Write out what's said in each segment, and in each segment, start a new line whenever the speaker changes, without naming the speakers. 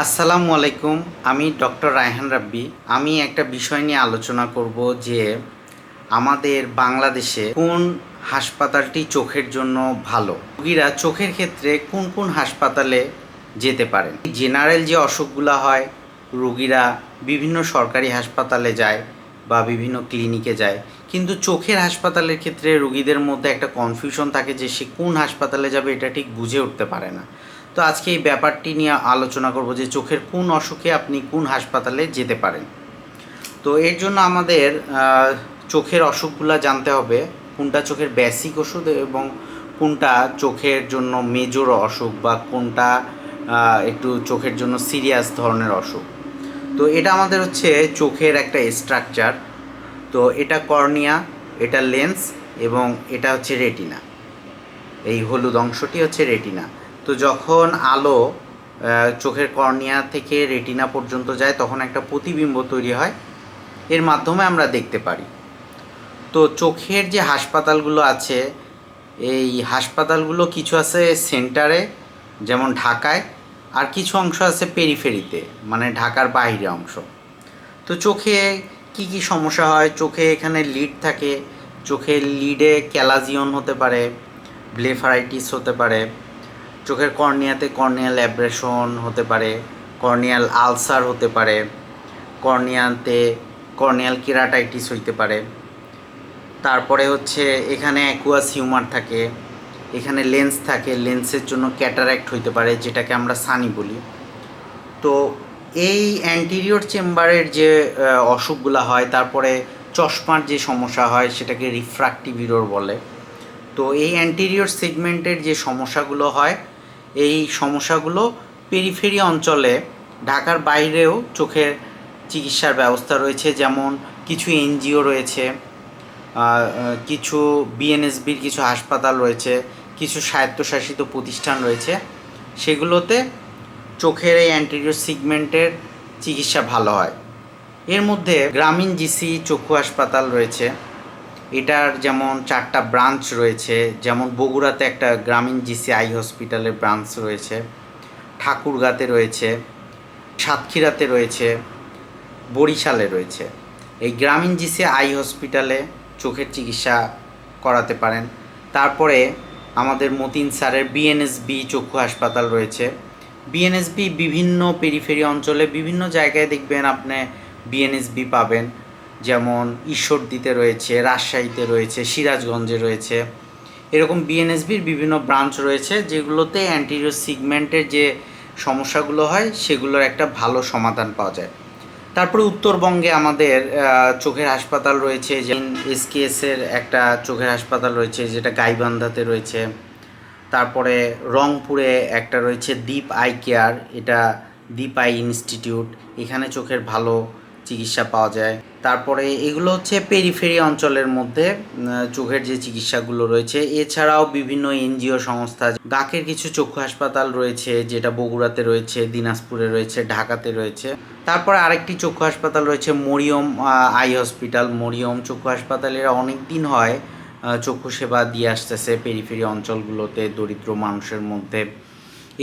আসসালামু আলাইকুম, আমি ডক্টর রায়হান রাব্বি। আমি একটা বিষয় নিয়ে আলোচনা করব যে আমাদের বাংলাদেশে কোন হাসপাতালটি চোখের জন্য ভালো? রোগীরা চোখের ক্ষেত্রে কোন কোন হাসপাতালে যেতে পারেন জেনারেল যে অসুখগুলো হয়, রোগীরা বিভিন্ন সরকারি হাসপাতালে যায় বা বিভিন্ন ক্লিনিকে যায়। কিন্তু চোখের হাসপাতালের ক্ষেত্রে রোগীদের মধ্যে একটা কনফিউশন থাকে যে সে কোন হাসপাতালে যাবে, এটা ঠিক বুঝে উঠতে পারে না। তো আজকে এই ব্যাপারটি নিয়ে আলোচনা করব যে চোখের কোন অসুখে আপনি কোন হাসপাতালে যেতে পারেন। তো এর জন্য আমাদের চোখের অসুখগুলো জানতে হবে, কোনটা চোখের বেসিক ওষুধ এবং কোনটা চোখের জন্য মেজর অসুখ বা কোনটা একটু চোখের জন্য সিরিয়াস ধরনের অসুখ। তো এটা আমাদের হচ্ছে চোখের একটা স্ট্রাকচার তো এটা কর্নিয়া, এটা লেন্স এবং এটা হচ্ছে রেটিনা এই হলুদ অংশটি হচ্ছে রেটিনা তো যখন আলো চোখের কর্নিয়া থেকে রেটিনা পর্যন্ত যায়, তখন একটা প্রতিবিম্ব তৈরি হয়। এর মাধ্যমে আমরা দেখতে পারি। তো চোখের যে হাসপাতালগুলো আছে, এই হাসপাতালগুলো কিছু আছে সেন্টারে, যেমন ঢাকায়, আর কিছু অংশ আছে পেরিফেরিতে মানে ঢাকার বাইরে অংশ। তো চোখে কি কি সমস্যা হয়? চোখে এখানে লিড থাকে, চোখের লিডে ক্যালাজিয়ন হতে পারে, ব্লেফারাইটিস হতে পারে চোখের কর্নিয়াতে কর্নিয়াল অ্যাব্রেশন হতে পারে, কর্নিয়াল আলসার হতে পারে, কর্নিয়াতে কর্নিয়াল কেরাটাইটিস হইতে পারে। তারপরে হচ্ছে এখানে অ্যাকুয়াস হিউমার থাকে, এখানে লেন্স থাকে লেন্সের জন্য ক্যাটারাক্ট হইতে পারে, যেটাকে আমরা সানি বলি। তো এই অ্যান্টিরিয়র চেম্বারের যে অসুখগুলো হয়, তারপরে চশমার যে সমস্যা হয়, সেটাকে রিফ্রাক্টিভ ইরোর বলে। তো এই অ্যান্টিরিয়র সেগমেন্টের যে সমস্যাগুলো হয় এই সমস্যাগুলো পেরিফেরি অঞ্চলে, ঢাকার বাইরেও চোখের চিকিৎসার ব্যবস্থা রয়েছে, যেমন কিছু এনজিও রয়েছে কিছু বিএনএসবির কিছু হাসপাতাল রয়েছে, কিছু স্বায়ত্তশাসিত প্রতিষ্ঠান রয়েছে, সেগুলোতে চোখের এই অ্যান্টিরিয়র সিগমেন্টের চিকিৎসা ভালো হয়। এর মধ্যে গ্রামীণ জিসি চক্ষু হাসপাতাল রয়েছে এটার যেমন চারটা ব্রাঞ্চ রয়েছে, যেমন বগুড়াতে একটা গ্রামীণ জিসি আই হসপিটালের ব্রাঞ্চ রয়েছে, ঠাকুরগাতে রয়েছে, সাতক্ষীরাতে রয়েছে, বরিশালে রয়েছে। এই গ্রামীণ জিসি আই হসপিটালে চোখের চিকিৎসা করাতে পারেন। তারপরে আমাদের মতিন স্যারের বিএনএসবি চক্ষু হাসপাতাল রয়েছে। বিএনএসবি বিভিন্ন পেরিফেরি অঞ্চলে বিভিন্ন জায়গায় দেখবেন আপনি বিএনএসবি পাবেন। যেমন ঈশ্বরদীতে রয়েছে, রাজশাহীতে রয়েছে, সিরাজগঞ্জে রয়েছে। এরকম বিএনএসবির বিভিন্ন ব্রাঞ্চ রয়েছে যেগুলোতে অ্যান্টিরিয়র সিগমেন্টের যে সমস্যাগুলো হয়, সেগুলোর একটা ভালো সমাধান পাওয়া যায়। তারপরে উত্তরবঙ্গে আমাদের চোখের হাসপাতাল রয়েছে এসকেএসের একটা চোখের হাসপাতাল রয়েছে, যেটা গাইবান্ধাতে রয়েছে। তারপরে রংপুরে একটা রয়েছে দীপ আই কেয়ার, এটা দীপ আই ইনস্টিটিউট। এখানে চোখের ভালো চিকিৎসা পাওয়া যায়। তারপরে এগুলো হচ্ছে পেরিফেরি অঞ্চলের মধ্যে চোখের যে চিকিৎসাগুলো রয়েছে। এছাড়াও বিভিন্ন এনজিও সংস্থা, গাকের কিছু চক্ষু হাসপাতাল রয়েছে, যেটা বগুড়াতে রয়েছে, দিনাজপুরে রয়েছে, ঢাকাতে রয়েছে। তারপরে আরেকটি চক্ষু হাসপাতাল রয়েছে, মরিয়ম আই হসপিটাল। মরিয়ম চক্ষু হাসপাতাল এরা অনেক দিন হয় চক্ষু সেবা দিয়ে আসতেছে পেরিফেরি অঞ্চলগুলোতে দরিদ্র মানুষের মধ্যে।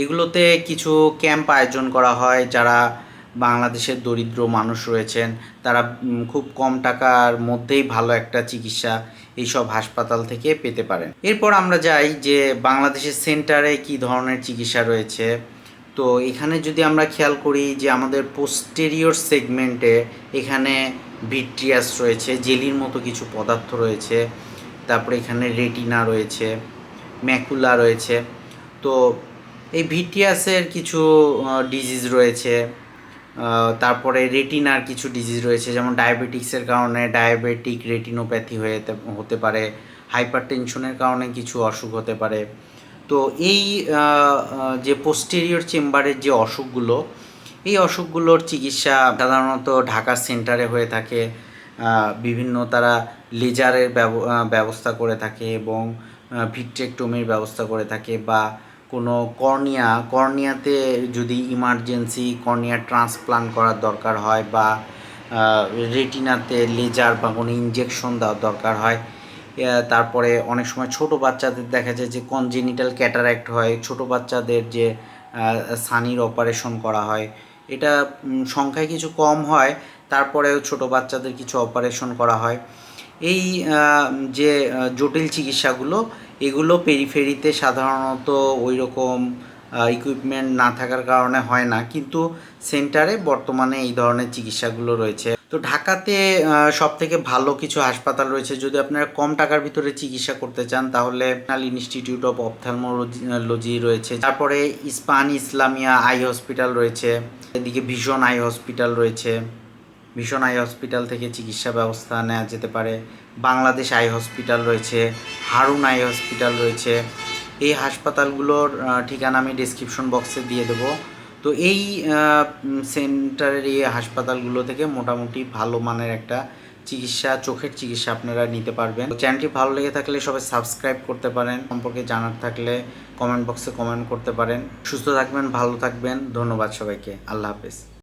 এগুলোতে কিছু ক্যাম্প আয়োজন করা হয়, যারা বাংলাদেশের দরিদ্র মানুষ রয়েছেন, তারা খুব কম টাকার মধ্যেই ভালো একটা চিকিৎসা এইসব হাসপাতাল থেকে পেতে পারেন। এরপর আমরা যাই যে বাংলাদেশের সেন্টারে কি ধরনের চিকিৎসা রয়েছে। তো এখানে যদি আমরা খেয়াল করি যে আমাদের পোস্টেরিয়র সেগমেন্টে এখানে ভিট্রিয়াস রয়েছে, জেলির মতো কিছু পদার্থ রয়েছে, তারপরে এখানে রেটিনা রয়েছে ম্যাকুলা রয়েছে। তো এই ভিটিয়াসের কিছু ডিজিজ রয়েছে। তারপরে রেটিনার কিছু ডিজিজ রয়েছে, যেমন ডায়াবেটিক্সের কারণে ডায়াবেটিক রেটিনোপ্যাথি হয়ে হতে পারে হাইপার টেনশনের কারণে কিছু অসুখ হতে পারে। তো এই যে পোস্টেরিয়র চেম্বারের যে অসুখগুলো, এই অসুখগুলোর চিকিৎসা সাধারণত ঢাকা সেন্টারে হয়ে থাকে। বিভিন্ন তারা লেজারের ব্যব- ব্যবস্থা করে থাকে এবং ভিট্রেকটমির ব্যবস্থা করে থাকে বা কোনো কর্নিয়া, কর্নিয়াতে যদি ইমার্জেন্সি কর্নিয়া ট্রান্সপ্লান্ট করার দরকার হয় বা রেটিনাতে লেজার বা কোনো ইঞ্জেকশন দেওয়ার দরকার হয় তারপরে অনেক সময় ছোট বাচ্চাদের দেখা যায় যে কনজেনিটাল ক্যাটারাক্ট হয়, ছোট বাচ্চাদের যে সানির অপারেশন করা হয়, এটা সংখ্যায় কিছু কম হয়, তারপরেও ছোট বাচ্চাদের কিছু অপারেশন করা হয়। এই যে জটিল চিকিৎসাগুলো, এগুলো পেরিফেরিতে সাধারণত ওই রকম ইকুইপমেন্ট না থাকার কারণে হয় না। কিন্তু সেন্টারে বর্তমানে এই ধরনের চিকিৎসাগুলো রয়েছে। তো ঢাকাতে সব থেকে ভালো কিছু হাসপাতাল রয়েছে। যদি আপনারা কম টাকার ভিতরে চিকিৎসা করতে চান, তাহলে ন্যাশনাল ইনস্টিটিউট অফ অপথ্যালমোলজি রয়েছে। তারপরে ইস্পান ইসলামিয়া আই হসপিটাল রয়েছে। এদিকে ভীষণ আই হসপিটাল রয়েছে। ভীষণ আই হসপিটাল থেকে চিকিৎসা ব্যবস্থা নেওয়া যেতে পারে। বাংলাদেশ আই হসপিটাল রয়েছে, হারুন আই হসপিটাল রয়েছে। এই হাসপাতালগুলোর ঠিকানা আমি ডিসক্রিপশন বক্সে দিয়ে দেবো। তো এই সেন্টারের এই হাসপাতালগুলো থেকে মোটামুটি ভালো মানের একটা চিকিৎসা, চোখের চিকিৎসা আপনারা নিতে পারবেন। চ্যানেলটি ভালো লেগে থাকলে সবাই সাবস্ক্রাইব করতে পারেন। সম্পর্কে জানার থাকলে কমেন্ট বক্সে কমেন্ট করতে পারেন। সুস্থ থাকবেন, ভালো থাকবেন। ধন্যবাদ সবাইকে। আল্লাহ হাফেজ।